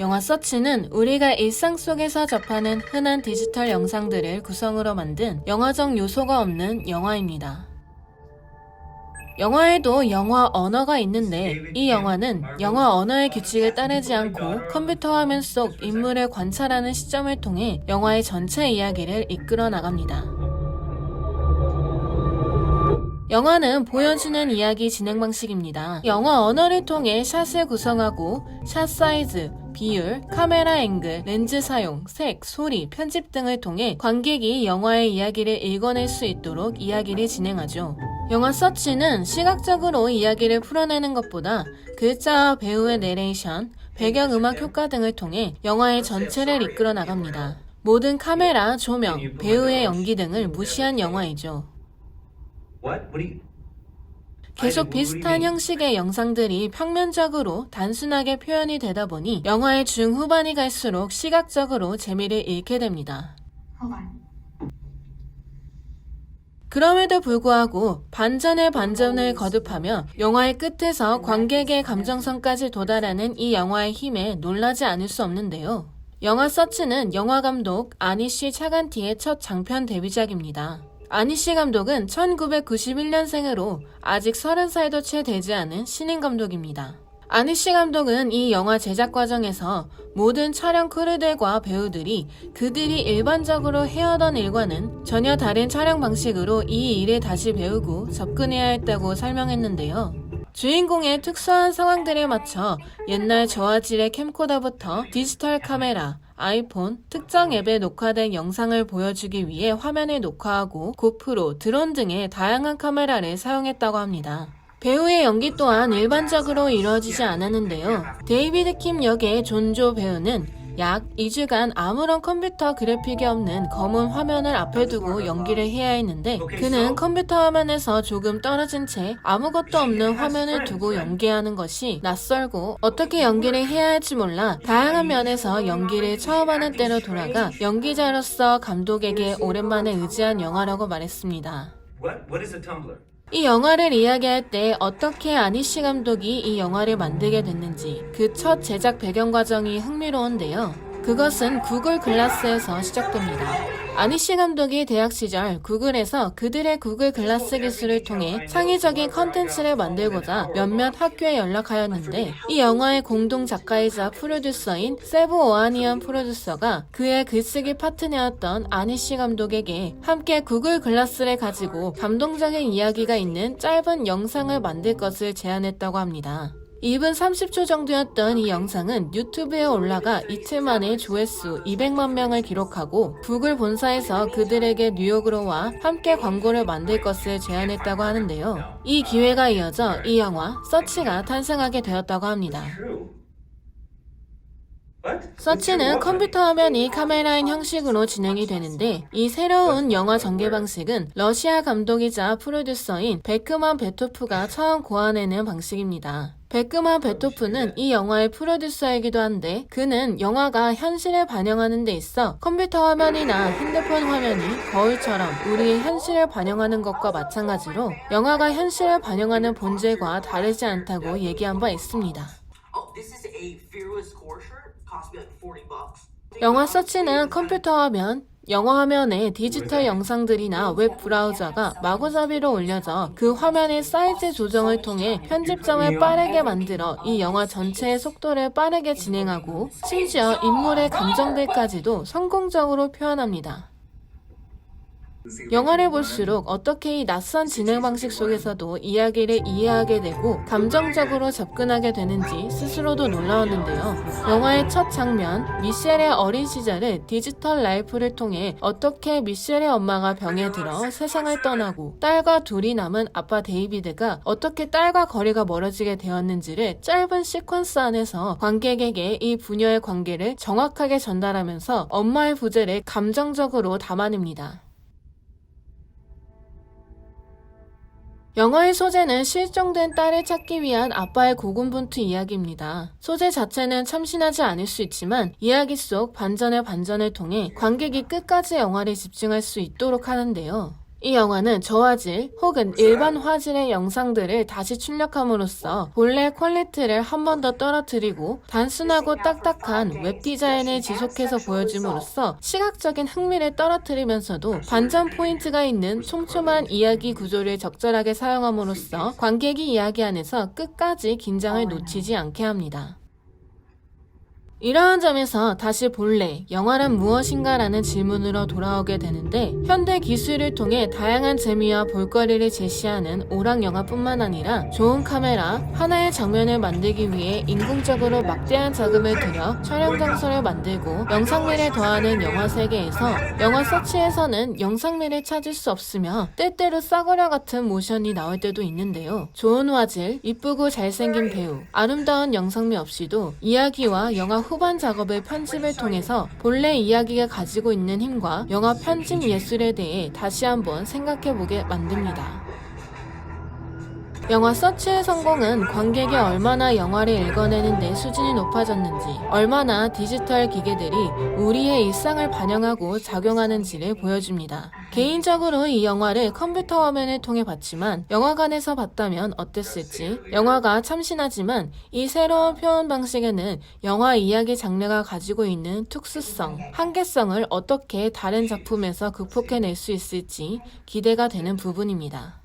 영화 서치는 우리가 일상 속에서 접하는 흔한 디지털 영상들을 구성으로 만든 영화적 요소가 없는 영화입니다. 영화에도 영화 언어가 있는데 이 영화는 영화 언어의 규칙을 따르지 않고 컴퓨터 화면 속 인물을 관찰하는 시점을 통해 영화의 전체 이야기를 이끌어 나갑니다. 영화는 보여주는 이야기 진행 방식입니다. 영화 언어를 통해 샷을 구성하고 샷 사이즈, 비율, 카메라 앵글, 렌즈 사용, 색, 소리, 편집 등을 통해 관객이 영화의 이야기를 읽어낼 수 있도록 이야기를 진행하죠. 영화 서치는 시각적으로 이야기를 풀어내는 것보다 글자와 배우의 내레이션, 배경음악 효과 등을 통해 영화의 전체를 이끌어 나갑니다. 모든 카메라, 조명, 배우의 연기 등을 무시한 영화이죠. What? What? 계속 비슷한 형식의 영상들이 평면적으로 단순하게 표현이 되다 보니 영화의 중후반이 갈수록 시각적으로 재미를 잃게 됩니다. 그럼에도 불구하고 반전의 반전을 거듭하며 영화의 끝에서 관객의 감정선까지 도달하는 이 영화의 힘에 놀라지 않을 수 없는데요. 영화 서치는 영화 감독 아니쉬 차간티의 첫 장편 데뷔작입니다. 아니쉬 감독은 1991년생으로 아직 30살도 채 되지 않은 신인 감독입니다. 아니쉬 감독은 이 영화 제작 과정에서 모든 촬영 크루들과 배우들이 그들이 일반적으로 해오던 일과는 전혀 다른 촬영 방식으로 이 일을 다시 배우고 접근해야 했다고 설명했는데요. 주인공의 특수한 상황들에 맞춰 옛날 저화질의 캠코더부터 디지털 카메라, 아이폰, 특정 앱에 녹화된 영상을 보여주기 위해 화면을 녹화하고 고프로, 드론 등의 다양한 카메라를 사용했다고 합니다. 배우의 연기 또한 일반적으로 이루어지지 않았는데요. 데이비드 킴 역의 존조 배우는 약 2주간 아무런 컴퓨터 그래픽이 없는 검은 화면을 앞에 두고 연기를 해야 했는데 그는 컴퓨터 화면에서 조금 떨어진 채 아무것도 없는 화면을 두고 연기하는 것이 낯설고 어떻게 연기를 해야 할지 몰라 다양한 면에서 연기를 처음 하는 때로 돌아가 연기자로서 감독에게 오랜만에 의지한 영화라고 말했습니다. 이 영화를 이야기할 때 어떻게 아니시 감독이 이 영화를 만들게 됐는지 그 첫 제작 배경 과정이 흥미로운데요. 그것은 구글 글라스에서 시작됩니다. 아니시 감독이 대학 시절 구글에서 그들의 구글 글라스 기술을 통해 창의적인 컨텐츠를 만들고자 몇몇 학교에 연락하였는데 이 영화의 공동 작가이자 프로듀서인 세브 오하니안 프로듀서가 그의 글쓰기 파트너였던 아니시 감독에게 함께 구글 글라스를 가지고 감동적인 이야기가 있는 짧은 영상을 만들 것을 제안했다고 합니다. 2분 30초 정도였던 이 영상은 유튜브에 올라가 이틀 만에 조회수 200만 명을 기록하고 구글 본사에서 그들에게 뉴욕으로 와 함께 광고를 만들 것을 제안했다고 하는데요. 이 기회가 이어져 이 영화 서치가 탄생하게 되었다고 합니다. 서치는 컴퓨터 화면이 카메라인 형식으로 진행이 되는데 이 새로운 영화 전개 방식은 러시아 감독이자 프로듀서인 베크만 베토프가 처음 고안해낸 방식입니다. 베크만 베토프는 이 영화의 프로듀서이기도 한데 그는 영화가 현실을 반영하는 데 있어 컴퓨터 화면이나 핸드폰 화면이 거울처럼 우리의 현실을 반영하는 것과 마찬가지로 영화가 현실을 반영하는 본질과 다르지 않다고 얘기한 바 있습니다. 영화 서치는 컴퓨터 화면, 영화 화면에 디지털 영상들이나 웹 브라우저가 마구잡이로 올려져 그 화면의 사이즈 조정을 통해 편집점을 빠르게 만들어 이 영화 전체의 속도를 빠르게 진행하고 심지어 인물의 감정들까지도 성공적으로 표현합니다. 영화를 볼수록 어떻게 이 낯선 진행 방식 속에서도 이야기를 이해하게 되고 감정적으로 접근하게 되는지 스스로도 놀라웠는데요. 영화의 첫 장면, 미셸의 어린 시절을 디지털 라이프를 통해 어떻게 미셸의 엄마가 병에 들어 세상을 떠나고 딸과 둘이 남은 아빠 데이비드가 어떻게 딸과 거리가 멀어지게 되었는지를 짧은 시퀀스 안에서 관객에게 이 부녀의 관계를 정확하게 전달하면서 엄마의 부재를 감정적으로 담아냅니다. 영화의 소재는 실종된 딸을 찾기 위한 아빠의 고군분투 이야기입니다. 소재 자체는 참신하지 않을 수 있지만 이야기 속 반전의 반전을 통해 관객이 끝까지 영화를 집중할 수 있도록 하는데요. 이 영화는 저화질 혹은 일반 화질의 영상들을 다시 출력함으로써 본래 퀄리티를 한 번 더 떨어뜨리고 단순하고 딱딱한 웹 디자인을 지속해서 보여줌으로써 시각적인 흥미를 떨어뜨리면서도 반전 포인트가 있는 촘촘한 이야기 구조를 적절하게 사용함으로써 관객이 이야기 안에서 끝까지 긴장을 놓치지 않게 합니다. 이러한 점에서 다시 본래 영화란 무엇인가라는 질문으로 돌아오게 되는데 현대 기술을 통해 다양한 재미와 볼거리를 제시하는 오락 영화뿐만 아니라 좋은 카메라, 하나의 장면을 만들기 위해 인공적으로 막대한 자금을 들여 촬영 장소를 만들고 영상미를 더하는 영화 세계에서 영화 서치에서는 영상미를 찾을 수 없으며 때때로 싸구려 같은 모션이 나올 때도 있는데요. 좋은 화질, 이쁘고 잘생긴 배우, 아름다운 영상미 없이도 이야기와 영화 후반 작업의 편집을 통해서 본래 이야기가 가지고 있는 힘과 영화 편집 예술에 대해 다시 한번 생각해보게 만듭니다. 영화 서치의 성공은 관객이 얼마나 영화를 읽어내는 데 수준이 높아졌는지, 얼마나 디지털 기계들이 우리의 일상을 반영하고 작용하는지를 보여줍니다. 개인적으로 이 영화를 컴퓨터 화면을 통해 봤지만 영화관에서 봤다면 어땠을지 영화가 참신하지만 이 새로운 표현 방식에는 영화 이야기 장르가 가지고 있는 특수성, 한계성을 어떻게 다른 작품에서 극복해낼 수 있을지 기대가 되는 부분입니다.